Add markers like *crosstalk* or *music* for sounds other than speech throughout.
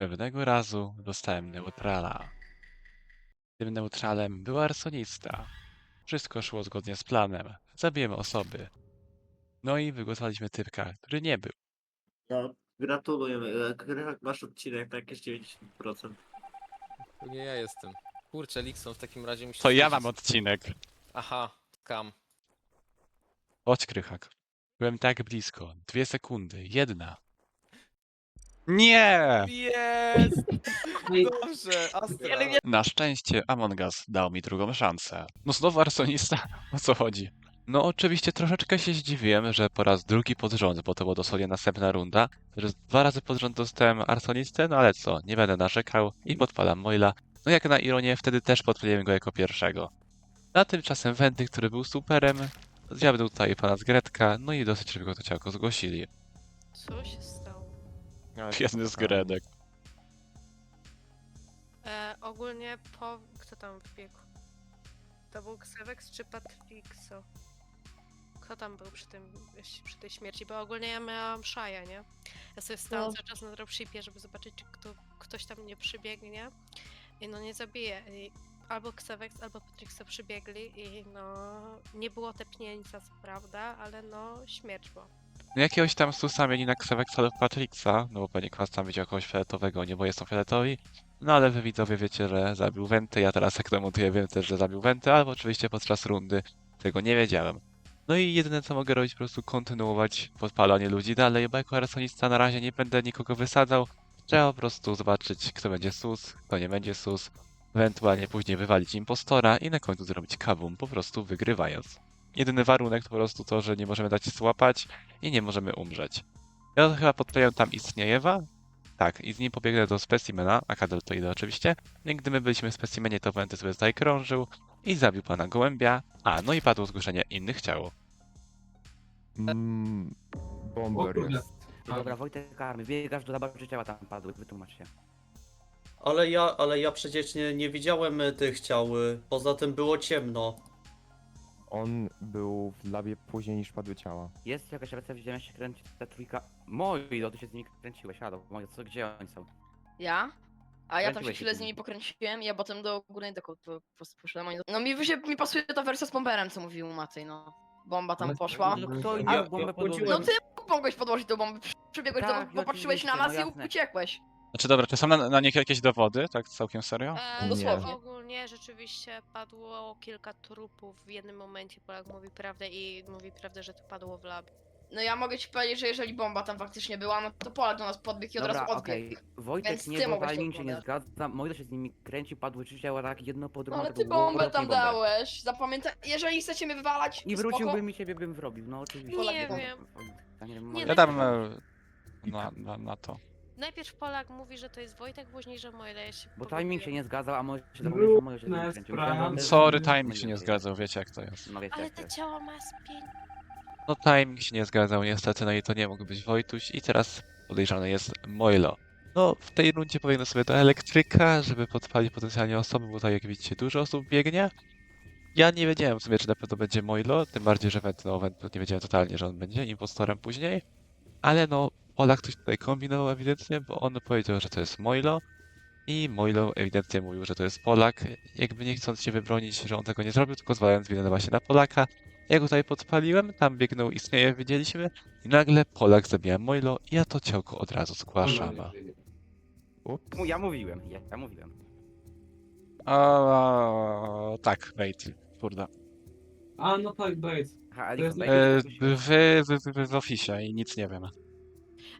Pewnego razu dostałem neutrala. Tym neutralem był arsonista. Wszystko szło zgodnie z planem. Zabiłem osoby. No i wygłosowaliśmy typka, który nie był. No, gratulujemy. Krychak, Masz odcinek na jakieś 90%. To nie ja jestem. Kurczę, Likson w takim razie musi... To ja mam odcinek. Aha, skam. Chodź, Krychak. Byłem tak blisko. Dwie sekundy. Jedna. Nie! Jest! *laughs* Dobrze, Astra. Na szczęście Among Us dał mi drugą szansę. No znowu arsonista? *laughs* O co chodzi? No oczywiście troszeczkę się zdziwiłem, że po raz drugi pod rząd, bo to była dosłownie następna runda, że dwa razy pod rząd dostałem arsonistę, no ale co, nie będę narzekał i podpalam Moila. No jak na ironię, wtedy też podpaliłem go jako pierwszego. A tymczasem Wendy, który był superem, zjadł tutaj pana z Gretka, no i dosyć szybko to ciałko zgłosili. Co się stało? Biedny z Gredek. E, ogólnie po... Kto tam wbiegł? To był Xevex czy Patrixo? Kto tam był przy tym, przy tej śmierci? Bo ogólnie ja miałam Szaja, nie? Ja sobie stałam No. cały czas na dropshipie, żeby zobaczyć, czy kto, ktoś tam nie przybiegnie. I no nie zabije. I albo Xevex, albo Patrixo przybiegli i no... Nie było tepnięcia, co prawda, ale no śmierć była. No jakiegoś tam susa mieli na lub Patrixa, no bo pewnie kwas tam widział kogoś fioletowego, nie, bo jest fioletowi. No ale wy widzowie wiecie, że zabił Wenty, ja teraz jak to montuję wiem też, że zabił Wenty, albo oczywiście podczas rundy tego nie wiedziałem. No i jedyne co mogę robić, po prostu kontynuować podpalanie ludzi dalej, bo jako arsonista na razie nie będę nikogo wysadzał. Trzeba po prostu zobaczyć, kto będzie sus, kto nie będzie sus, ewentualnie później wywalić impostora i na końcu zrobić kabum, po prostu wygrywając. Jedyny warunek to po prostu to, że nie możemy dać się złapać i nie możemy umrzeć. Ja chyba podkleję tam istniejewa. Tak, i z nim pobiegnę do specimena, a kadel to idę oczywiście. I gdy my byliśmy w specimenie, to Wenty sobie tutaj krążył i zabił pana gołębia. A, no i padło zgłoszenie innych ciał. Mm, bomber kurde. jest. Dobra, Wojtek Karmy, biegasz do zobaczy ciała tam padły, wytłumacz się. Ale ja, ale ja przecież nie, nie widziałem e, tych ciał. e, Poza tym było ciemno. On był w labie później niż padły ciała. Jest jakaś racja, widziałem jak się kręci ta trójka. Moi, no ty się z nimi kręciłeś, Shadow, moje, co, gdzie oni są? Ja? A ja tam się Kręciłeś chwilę z z nimi. pokręciłem i ja potem do górnej deko po prostu poszedłem. Oni- No mi, się, mi pasuje ta wersja z bomberem, co mówił Matej, no. Bomba tam poszła. No kto Ja- bombę No ty mogłeś podłożyć tą bombę, przybiegłeś Tak, do, popatrzyłeś na oczywiście, nas no i jasne. uciekłeś. Znaczy dobra, czy są na, na nich jakieś dowody? Tak całkiem serio? E, Nie. Dosłownie. Ogólnie rzeczywiście padło kilka trupów w jednym momencie. Polak mówi prawdę i mówi prawdę, że to padło w labie. No ja mogę ci powiedzieć, że jeżeli bomba tam faktycznie była, no to Polak do nas podbiegł i od Dobra, razu okej. odbiegł. Wojtek Więc nie, mogłeś to timing się nie zgadza, Moilo się z nimi kręci, padły trzy ciała tak jedno po No drugim. ale to ty było bombę tam bombę. dałeś. Zapamiętaj, jeżeli chcecie mnie wywalać, I spoko. wróciłbym i ciebie bym wrobił, no oczywiście. Polak Nie bomba. wiem. Ja nie wiem, Nie, Ja Moilo- dam e, na, na, na to. Najpierw Polak mówi, że to jest Wojtek, później, że Moja ja się Bo timing się nie zgadzał, a Moilo się że się z nimi Brudne kręcił. sprawy. Myślałem, że- Sorry, timing się nie zgadzał, wiecie jak to jest. No wiecie Ale jak to te jest. ciała ma z pięć. No timing się nie zgadzał niestety, no i to nie mógł być Wojtuś i teraz podejrzany jest Moilo. No, w tej rundzie pobiegnę sobie do elektryka, żeby podpalić potencjalnie osoby, bo tutaj jak widzicie dużo osób biegnie. Ja nie wiedziałem w sumie, czy na pewno będzie Moilo, tym bardziej, że Went, no Went nie wiedziałem totalnie, że on będzie impostorem później. Ale no, Polak coś tutaj kombinował ewidentnie, bo on powiedział, że to jest Moilo i Moilo ewidentnie mówił, że to jest Polak, jakby nie chcąc się wybronić, że on tego nie zrobił, tylko zwalając winę właśnie na Polaka. Ja go tutaj podpaliłem, tam biegnął istnieje, widzieliśmy i nagle Polak zabija Moilo i ja to ciałko od razu zgłaszam. Ups. Mu- Ja mówiłem, ja, ja mówiłem. A, tak, wait, kurde. A no tak, Bates. Aha, To jest- daj E, spokój. wy, wy, wy w oficie i nic nie wiem.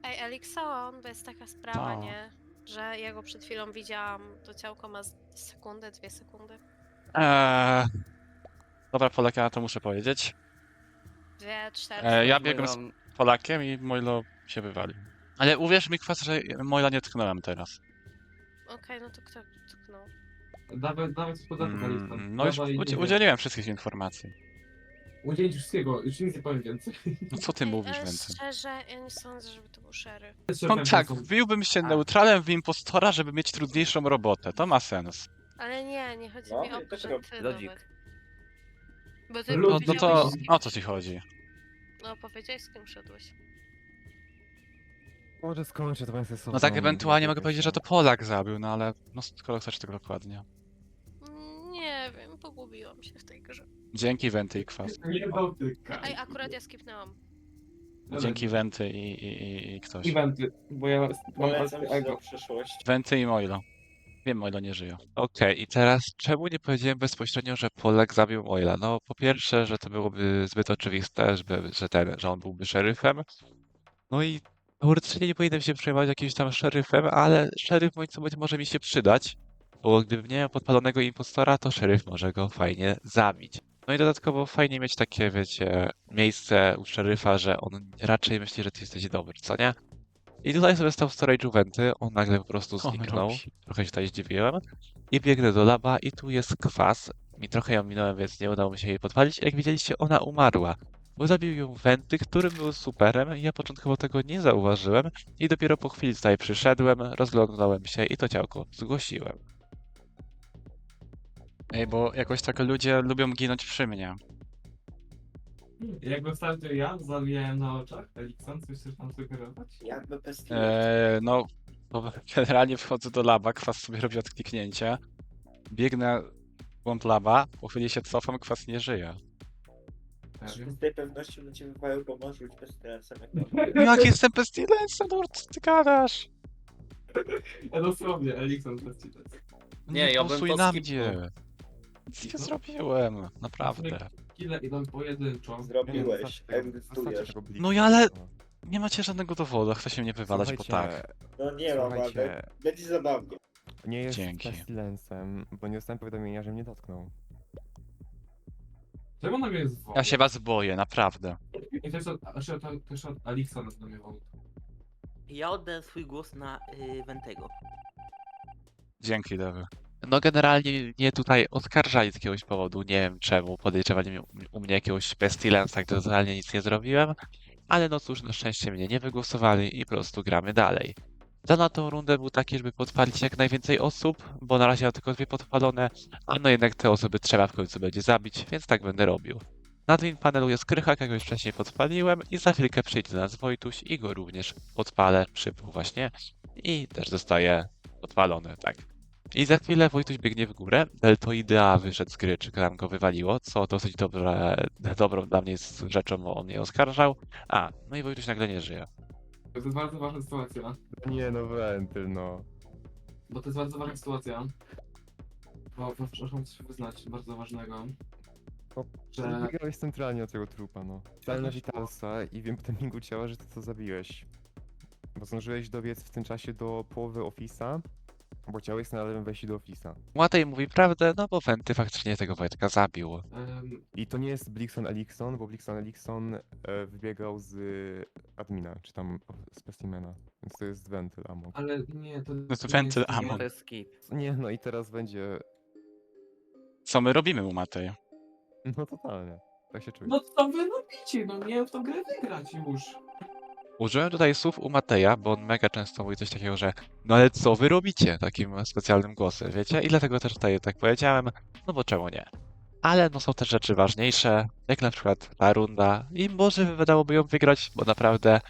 Ej, Elixon, to jest taka sprawa, No. nie? Że ja go przed chwilą widziałam, to ciałko ma z- sekundę, dwie sekundy. Eee, dobra, Polak, ja to muszę powiedzieć. Dwie, cztery. E, ja biegłem z Polakiem i Moilo się wywalił. Ale uwierz mi, kwas, że Moila nie tknąłem teraz. Okej, no to kto tknął? Dawaj, dawaj coś poza Mm, no już udzi- udzieliłem wszystkich informacji. Udzielić wszystkiego, już nic nie powiem więcej. No co ty Ej, mówisz, ale Wenty? Szczerze, ja nie sądzę, żeby to był Sherry. No tak, wbiłbym się neutralem w impostora, żeby mieć trudniejszą robotę. To ma sens. Ale nie, nie chodzi No, mi o to, też ty nawet. Bo ty No, No, no to powiedziałeś, z kim- o co ci chodzi? No powiedziałeś z kim szedłeś. Może skończę to sobie No tak ewentualnie mogę powiedzieć, że to Polak zabił, no ale no skoro chcesz tego dokładnie. Mm, Nie wiem, pogubiłam się w tej grze. Dzięki Wenty i Kwas. Nie dotyka. Ej, akurat ja skipnęłam. Dzięki Wenty i, i, i, i ktoś. Eventy, bo ja mam Polecam ci ego. Wenty i Moilo. Wiem, Moilo nie żyje. Okej, i teraz czemu nie powiedziałem bezpośrednio, że Polak zabił Moila? No po pierwsze, że to byłoby zbyt oczywiste, żeby, że, ten, że on byłby szeryfem. No i teoretycznie nie powinienem się przejmować jakimś tam szeryfem, ale szeryf w moim sobie może mi się przydać, bo gdybym nie miał podpalonego impostora, to szeryf może go fajnie zabić. No i dodatkowo fajnie mieć takie, wiecie, miejsce u szeryfa, że on raczej myśli, że ty jesteś dobry, co nie? I tutaj sobie stał w storage'u Wenty, on nagle po prostu zniknął, trochę się tutaj zdziwiłem. I biegnę do laba i tu jest kwas. I trochę ją minąłem, więc nie udało mi się jej podpalić. Jak widzieliście, ona umarła. Bo zabił ją Wenty, który był superem. i Ja początkowo tego nie zauważyłem. I dopiero po chwili tutaj przyszedłem, rozglądałem się i to ciałko zgłosiłem. Ej, bo jakoś tak ludzie lubią ginąć przy mnie. Jak ostatnio ja zabijałem na oczach Elikson, coś chcesz tam sugerować? Jakby bez Eee, no, bo generalnie wchodzę do laba, kwas sobie robi odkliknięcie. Biegnę w głąb laba, po chwili się cofam, kwas nie żyje. Serio? Z tej pewnością do ciebie mają pomóc rzuć bez stresem. Jak *laughs* No jak jestem pestilence, no co ty gadasz? Ja dosłownie, Elikson ciebie. Nie, ja bym to na skipnął. Nic nie zrobiłem, naprawdę. Kile idą pojedynczo. zrobiłeś, egzystujesz. No i ale- Nie macie żadnego dowodu, chce się mnie wywalać, bo tak. No nie mam, ale Słuchajcie, będzie zabawnie. nie jest Dzięki. pestilencem, bo nie dostałem powiadomienia, że mnie dotknął. Czemu na mnie jest woda? Ja się was boję, naprawdę. I też od, też od, też od na mnie wołt. Ja oddaję swój głos na y, Wentego. Dzięki, Dewy. No generalnie mnie tutaj oskarżali z jakiegoś powodu, nie wiem czemu, podejrzewali u mnie jakiegoś pestilensa, gdy totalnie nic nie zrobiłem, ale no cóż, na szczęście mnie nie wygłosowali i po prostu gramy dalej. Plan na tą rundę był taki, żeby podpalić jak najwięcej osób, bo na razie mam tylko dwie podpalone, a no jednak te osoby trzeba w końcu będzie zabić, więc tak będę robił. Na tym panelu jest Krychak, jak już wcześniej podpaliłem i za chwilkę przyjdzie do nas Wojtuś i go również podpalę, przybył właśnie i też zostaje podpalony, tak. I za chwilę Wojtuś biegnie w górę. Deltoidea wyszedł z gry, czy nam go wywaliło, co dosyć dobre, dobrą dla mnie jest rzeczą, bo on mnie oskarżał. A, no i Wojtuś nagle nie żyje. To jest bardzo ważna sytuacja. Nie no, wentyl, no. Bo to jest bardzo ważna sytuacja. Bo, bo przepraszam, coś wyznać bardzo ważnego. O, Że Biegałeś centralnie od tego trupa, no. Stałem na i wiem po timingu ciała, że ty to zabiłeś. Bo zdążyłeś dobiec w tym czasie do połowy Office'a, bo ciało jest na lewym wejściu do Office'a. Łatej mówi prawdę, no bo Wenty faktycznie tego Wojtka zabił. em, I to nie jest Blixon Elikson, bo Blixon Elikson e, wybiegał z admina, czy tam z specimena. Więc to jest wentyl amok. ale nie, to, No to nie wentyl jest- amok. To jest skip. Nie, no i teraz będzie... Co my robimy u Matej? No totalnie. Tak się czuję. No co wy robicie? No miałem w tą grę wygrać już. Użyłem tutaj słów u Mateja, bo on mega często mówi coś takiego, że no ale co wy robicie? Takim specjalnym głosem, wiecie? I dlatego też tutaj tak powiedziałem, no bo czemu nie? Ale no są też rzeczy ważniejsze, jak na przykład ta runda i może wydałoby ją wygrać, bo naprawdę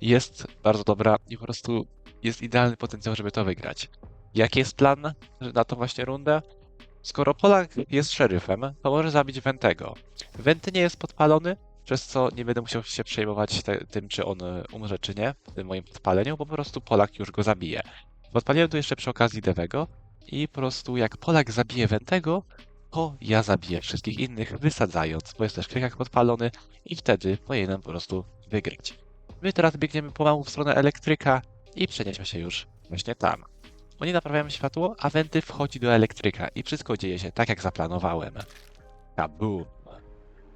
jest bardzo dobra i po prostu jest idealny potencjał, żeby to wygrać. Jaki jest plan na tą właśnie rundę? Skoro Polak jest szeryfem, to może zabić Wentego. Wenty nie jest podpalony, przez co nie będę musiał się przejmować te, tym, czy on y, umrze, czy nie, w tym moim podpaleniu, bo po prostu Polak już go zabije. Podpaliłem tu jeszcze przy okazji Devego i po prostu jak Polak zabije Wentego, to ja zabiję wszystkich innych, wysadzając, bo jest też klikak podpalony i wtedy powinienem po prostu wygrać. My teraz biegniemy pomału w stronę elektryka i przenieśmy się już właśnie tam. Oni naprawiają światło, a Wenty wchodzi do elektryka i wszystko dzieje się tak, jak zaplanowałem. Kaboom.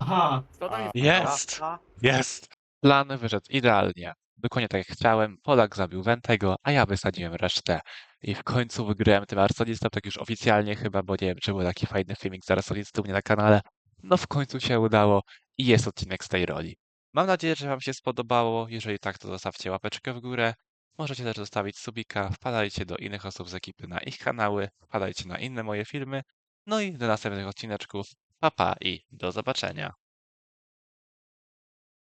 Aha, Co tam jest? Jest! Jest! Plan wyszedł idealnie. Dokładnie tak jak chciałem. Polak zabił Wentego, a ja wysadziłem resztę. I w końcu wygrałem tym Arsolistą, tak już oficjalnie chyba, bo nie wiem, czy był taki fajny filmik z Arsolistą u mnie na kanale. No w końcu się udało i jest odcinek z tej roli. Mam nadzieję, że Wam się spodobało. Jeżeli tak, to zostawcie łapeczkę w górę. Możecie też zostawić subika, wpadajcie do innych osób z ekipy na ich kanały, wpadajcie na inne moje filmy. No i do następnych odcineczków. Pa pa i do zobaczenia.